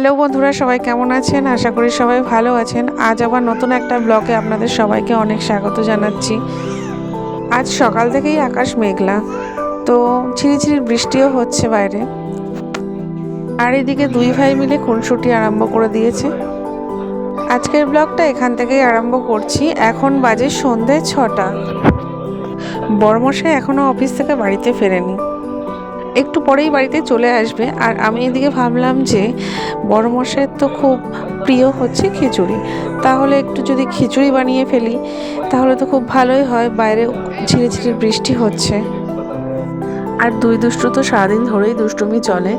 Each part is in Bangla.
হ্যালো বন্ধুরা, সবাই কেমন আছেন? আশা করি সবাই ভালো আছেন। আজ আবার নতুন একটা ব্লগে আপনাদের সবাইকে অনেক স্বাগত জানাচ্ছি। আজ সকাল থেকেই আকাশ মেঘলা, তো ঝিরিঝিরি বৃষ্টিও হচ্ছে বাইরে। আর এদিকে দুই ভাই মিলে খুনসুটি আরম্ভ করে দিয়েছে। আজকের ব্লগটা এখান থেকেই আরম্ভ করছি। এখন বাজে সন্ধে ছটা। বড়মশাই এখনও অফিস থেকে বাড়িতে ফেরেনি। একটু পরেই বাড়িতে চলে আসবে। আর আমি এদিকে ভাবলাম যে বড় মশাইয়ের তো খুব প্রিয় হচ্ছে খিচুড়ি। তাহলে একটু যদি খিচুড়ি বানিয়ে ফেলি, তাহলে তো খুব ভালোই হয়, বাইরে ঝিরে ঝিরে বৃষ্টি হচ্ছে। আর দুই দুষ্টু তো সারাদিন ধরেই দুষ্টুমি চলে।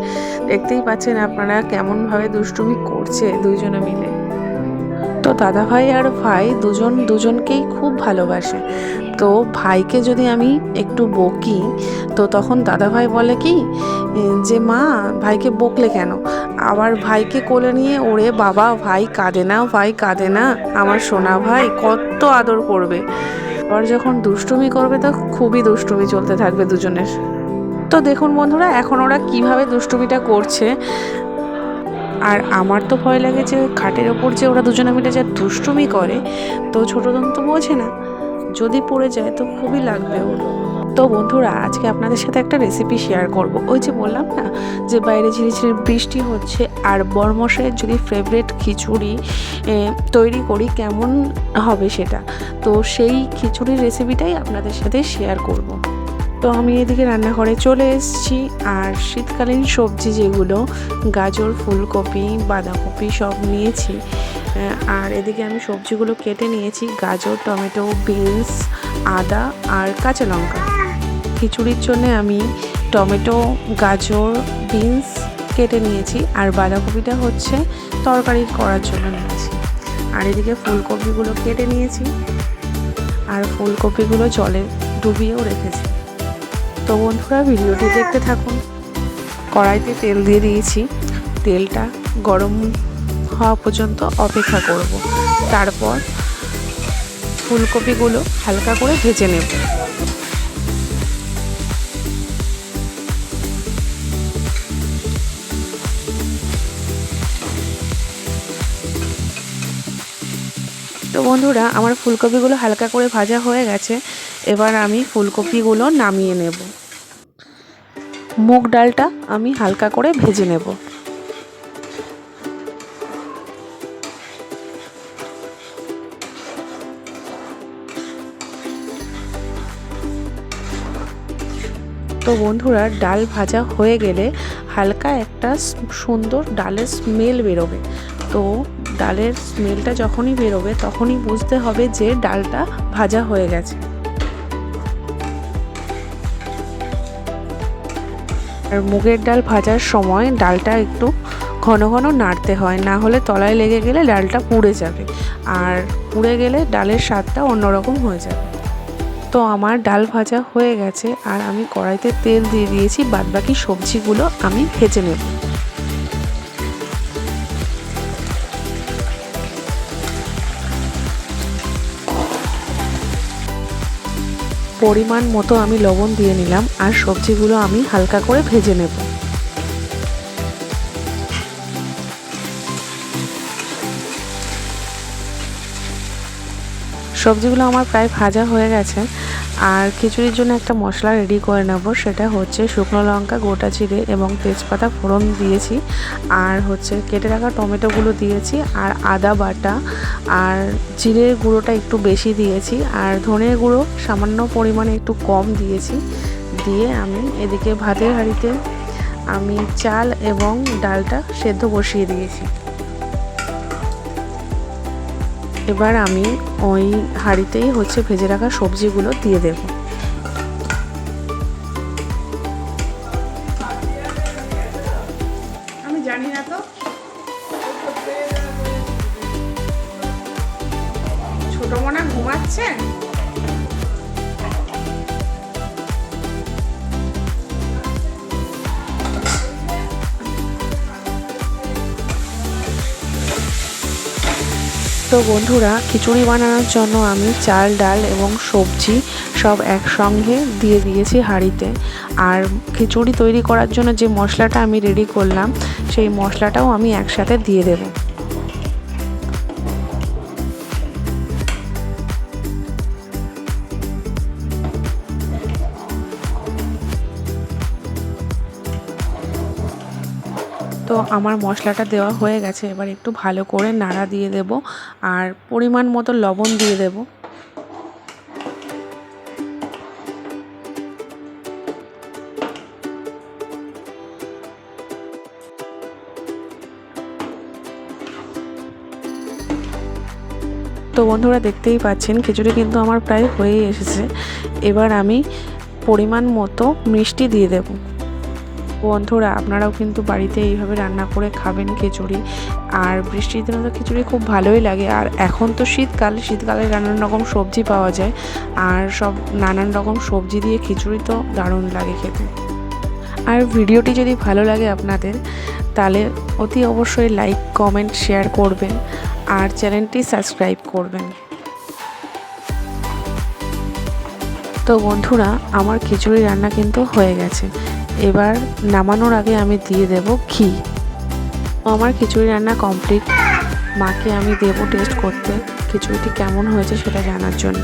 দেখতেই পাচ্ছেন আপনারা কেমনভাবে দুষ্টুমি করছে দুইজনে মিলে। তো দাদা ভাই আর ভাই দুজন দুজনকেই খুব ভালোবাসে। তো ভাইকে যদি আমি একটু বকি, তো তখন দাদা ভাই বলে কি, যে মা, ভাইকে বকলে কেন? আবার ভাইকে কোলে নিয়ে ওরে বাবা, ভাই কাঁদে না, ভাই কাঁদে না, আমার সোনা ভাই কত আদর করবে। আবার যখন দুষ্টুমি করবে তো খুবই দুষ্টুমি চলতে থাকবে দুজনের। তো দেখুন বন্ধুরা, এখন ওরা কীভাবে দুষ্টুমিটা করছে আর আমার তো ভয় লাগে যে খাটের ওপর যে ওরা দুজনে মিলে যা দুষ্টুমি করে, তো ছোটজন তো বোঝে না। যদি পড়ে যায় তো খুবই লাগবে ওর। তো বন্ধুরা, আজকে আপনাদের সাথে একটা রেসিপি শেয়ার করব। ওই যে বললাম না যে বাইরে ঝিরিঝিরি বৃষ্টি হচ্ছে আর বরমশের যদি ফেভারেট খিচুড়ি তৈরি করি, কেমন হবে সেটা? তো সেই খিচুড়ির রেসিপিটাই আপনাদের সাথে শেয়ার করব। তো আমি এদিকে রান্নাঘরে চলে এসেছি। আর শীতকালীন সবজি যেগুলো, গাজর, ফুলকপি, বাঁধাকপি সব নিয়েছি। আর এদিকে আমি সবজিগুলো কেটে নিয়েছি। গাজর, টমেটো, বিনস, আদা আর কাঁচা লঙ্কা। খিচুড়ির জন্য আমি টমেটো, গাজর, বিনস কেটে নিয়েছি। আর বাঁধাকপিটা হচ্ছে তরকারি করার জন্য নিয়েছি। আর এদিকে ফুলকপিগুলো কেটে নিয়েছি। আর ফুলকপিগুলো জলে ডুবিয়েও রেখেছি। তো বন্ধুরা ভিডিওটি দেখতে থাকুন। কড়াইতে তেল দিয়ে দিয়েছি। তেলটা গরম হওয়া পর্যন্ত অপেক্ষা করব। তারপর ফুলকপিগুলো হালকা করে ভেজে নেব। বন্ধুরা, আমার ফুলকপিগুলো হালকা করে ভাজা হয়ে গেছে। এবার আমি ফুলকপিগুলো নামিয়ে নেব। মুগ ডালটা আমি হালকা করে ভেজে নেব। তো বন্ধুরা, ডাল ভাজা হয়ে গেলে হালকা একটা সুন্দর ডালের স্মেল বেরোবে। তো ডালের স্মেলটা যখনই বেরোবে, তখনই বুঝতে হবে যে ডালটা ভাজা হয়ে গেছে। আর মুগের ডাল ভাজার সময় ডালটা একটু ঘন ঘন নাড়তে হয়, না হলে তলায় লেগে গেলে ডালটা পুড়ে যাবে। আর পুড়ে গেলে ডালের স্বাদটা অন্যরকম হয়ে যাবে। তো আমার ডাল ভাজা হয়ে গেছে, আর আমি কড়াইতে তেল দিয়ে দিয়েছি, বাদবাকি সবজিগুলো আমি ভেজে নেব। পরিমাণ মতো আমি লবণ দিয়ে নিলাম আর সবজিগুলো আমি হালকা করে ভেজে নেব। সবজিগুলো আমার প্রায় ভাজা হয়ে গেছে। আর খিচুড়ির জন্য একটা মশলা রেডি করে নেব। সেটা হচ্ছে শুকনো লঙ্কা, গোটা জিরে এবং তেজপাতা ফোড়ন দিয়েছি। আর হচ্ছে কেটে রাখা টমেটোগুলো দিয়েছি আর আদা বাটা আর জিরের গুঁড়োটা একটু বেশি দিয়েছি। আর ধনের গুঁড়ো সামান্য পরিমাণে একটু কম দিয়েছি। দিয়ে আমি এদিকে ভাতের হাঁড়িতে আমি চাল এবং ডালটা সেদ্ধ বসিয়ে দিয়েছি। এবার আমি ওই হাঁড়িতেই হচ্ছে ভেজে রাখা সবজিগুলো দিয়ে দেব। আমি জানি না তো। ছোট মনে ঘুমাচ্ছে? তো বন্ধুরা, খিচুড়ি বানানোর জন্য আমি চাল, ডাল এবং সবজি সব একসঙ্গে দিয়ে দিয়েছি হাঁড়িতে। আর খিচুড়ি তৈরি করার জন্য যে মশলাটা আমি রেডি করলাম, সেই মশলাটাও আমি একসাথে দিয়ে দেবো। তো আমার মশলাটা দেওয়া হয়ে গেছে। এবার একটু ভালো করে নাড়া দিয়ে দেব আর পরিমাণ মতো লবণ দিয়ে দেব। তো বন্ধুরা দেখতেই পাচ্ছেন, খিচুড়ি কিন্তু আমার প্রায় হয়েই এসেছে। এবার আমি পরিমাণ মতো মিষ্টি দিয়ে দেবো। বন্ধুরা, আপনারাও কিন্তু বাড়িতে এইভাবে রান্না করে খাবেন খিচুড়ি। আর বৃষ্টির দিনে তো খিচুড়ি খুব ভালোই লাগে। আর এখন তো শীতকাল, শীতকালে নানান রকম সবজি পাওয়া যায়। আর সব নানান রকম সবজি দিয়ে খিচুড়ি তো দারুণ লাগে খেতে। আর ভিডিওটি যদি ভালো লাগে আপনাদের, তাহলে অতি অবশ্যই লাইক, কমেন্ট, শেয়ার করবেন। আর চ্যানেলটি সাবস্ক্রাইব করবেন। তো বন্ধুরা, আমার খিচুড়ি রান্না কিন্তু হয়ে গেছে। এবার নামানোর আগে আমি দিয়ে দেব ঘি। আমার খিচুড়ি রান্না কমপ্লিট মাকে আমি দেব টেস্ট করতে। খিচুড়িটি কেমন হয়েছে সেটা জানার জন্য।